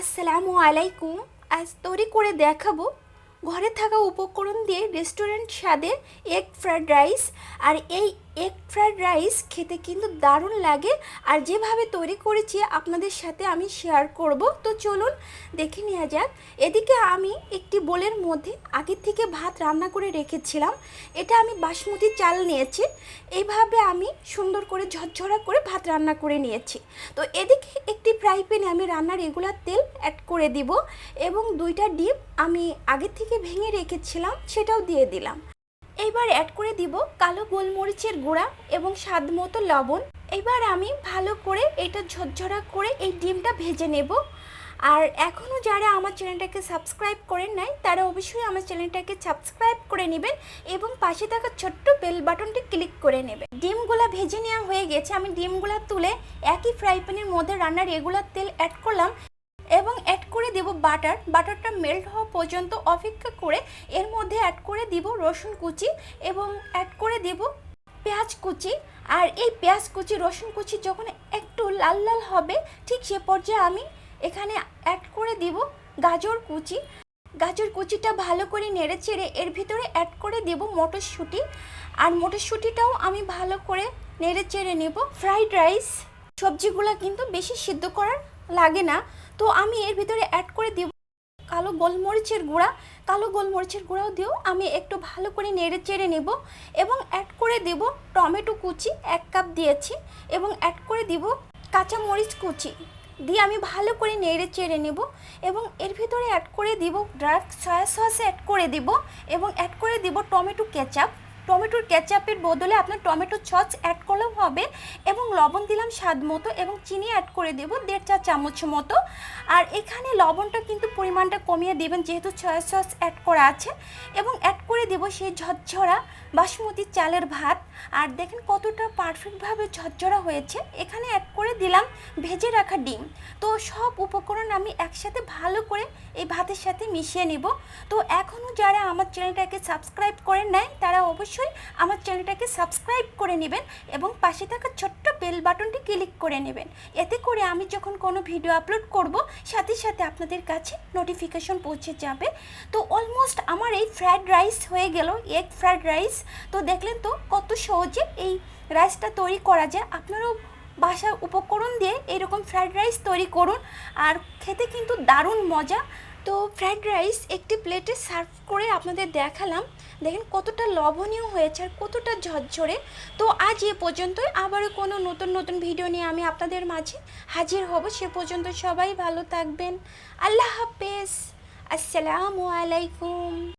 আসসালামু আলাইকুম। আজ তৈরি করে দেখাবো ঘরে থাকা উপকরণ দিয়ে রেস্টুরেন্ট স্বাদের এগ ফ্রায়েড রাইস আর এই এগ ফ্রাইড রাইস খেতে কিন্তু দারুণ লাগে। আর যেভাবে তৈরি করেছি আপনাদের সাথে আমি শেয়ার করব। তো চলুন দেখে নেওয়া যাক। এদিকে আমি একটি বোলের মধ্যে আগের থেকে ভাত রান্না করে রেখেছিলাম। এটা আমি বাসমতি চাল নিয়েছি। এইভাবে আমি সুন্দর করে ঝরঝরা করে ভাত রান্না করে নিয়েছি। তো এদিকে একটি ফ্রাই প্যানে আমি রান্নার রেগুলার তেল অ্যাড করে দিব এবং দুইটা ডিম আমি আগে থেকে ভেঙে রেখেছিলাম, সেটাও দিয়ে দিলাম। এইবার অ্যাড করে দিব কালো গোলমরিচের গুঁড়া এবং স্বাদ মতো লবণ। এবার আমি ভালো করে এটা ঝরঝরা করে এই ডিমটা ভেজে নেব। আর এখনও যারা আমার চ্যানেলটাকে সাবস্ক্রাইব করেন নাই, তারা অবশ্যই আমার চ্যানেলটাকে সাবস্ক্রাইব করে নেবেন এবং পাশে থাকা ছোট্ট বেল বাটনটি ক্লিক করে নেবেন। ডিমগুলা ভেজে নেওয়া হয়ে গেছে। আমি ডিমগুলো তুলে একই ফ্রাই প্যানের মধ্যে রান্নার রেগুলার তেল অ্যাড করলাম। এবং অ্যাড করে দেব বাটার বাটারটা মেল্ট হওয়া পর্যন্ত অপেক্ষা করে এর মধ্যে অ্যাড করে দিব রসুন কুচি এবং অ্যাড করে দেব পেঁয়াজ কুচি। আর এই পেঁয়াজ কুচি, রসুন কুচি যখন একটু লাল লাল হবে, ঠিক সে পর্যায়ে আমি এখানে অ্যাড করে দিব গাজর কুচি। গাজর কুচিটা ভালো করে নেড়ে চেড়ে এর ভিতরে অ্যাড করে দেব মটরশুঁটি। আর মটরশুঁটিটাও আমি ভালো করে নেড়ে চেড়ে নেব। ফ্রাইড রাইস সবজিগুলো কিন্তু বেশি সিদ্ধ করার লাগে না। তো আমি এর ভিতরে অ্যাড করে দিব কালো গোলমরিচের গুঁড়া। কালো গোলমরিচের গুঁড়াও দিয়েও আমি একটু ভালো করে নেড়ে চেড়ে নেব এবং অ্যাড করে দেব টমেটো কুচি এক কাপ দিয়েছি এবং অ্যাড করে দিব কাঁচা মরিচ কুচি। দিয়ে আমি ভালো করে নেড়ে চেড়ে নেব এবং এর ভিতরে অ্যাড করে দিব ডার্ক সয়া সস অ্যাড করে দিব এবং অ্যাড করে দিব টমেটো কেচাপ টমেটোর কেচাপের বদলে আপনার টমেটো সস অ্যাড করলেও হবে এবং লবণ দিলাম স্বাদ মতো এবং চিনি অ্যাড করে দেব দেড় চা চামচ মতো। আর এখানে লবণটা কিন্তু পরিমাণটা কমিয়ে দেবেন যেহেতু সয়া সস অ্যাড করা আছে এবং অ্যাড করে দেব সেই ঝরঝরা বাসমতি চালের ভাত। আর দেখেন কতটা পারফেক্টভাবে ঝরঝরা হয়েছে। এখানে অ্যাড করে দিলাম ভেজে রাখা ডিম। তো সব উপকরণ আমি একসাথে ভালো করে এই ভাতের সাথে মিশিয়ে নেব। তো এখনও যারা আমার চ্যানেলটাকে সাবস্ক্রাইব করে নেয় তারা অবশ্যই আমার চ্যানেলটাকে সাবস্ক্রাইব করে নেবেন এবং পাশে থাকা ছোট্ট বেল বাটনটি ক্লিক করে নেবেন। এতে করে আমি যখন কোনো ভিডিও আপলোড করব, সাথে সাথে আপনাদের কাছে নোটিফিকেশন পৌঁছে যাবে। তো অলমোস্ট আমার এই ফ্রায়েড রাইস হয়ে গেল, এগ ফ্রায়েড রাইস। তো দেখলেন তো কত সহজে এই রাইসটা তৈরি করা যায়। আপনারাও বাসার উপকরণ দিয়ে এরকম ফ্রায়েড রাইস তৈরি করুন। আর খেতে কিন্তু দারুণ মজা। তো ফ্রায়েড রাইস একটি প্লেটে সার্ভ করে আপনাদের দেখালাম। দেখেন কতটা লবণীয় হয়েছে আর কতটা ঝরঝরে। তো আজ এ পর্যন্তই। আবারও কোনো নতুন নতুন ভিডিও নিয়ে আমি আপনাদের মাঝে হাজির হব। সে পর্যন্ত সবাই ভালো থাকবেন। আল্লাহ হাফেজ। আসসালামু আলাইকুম।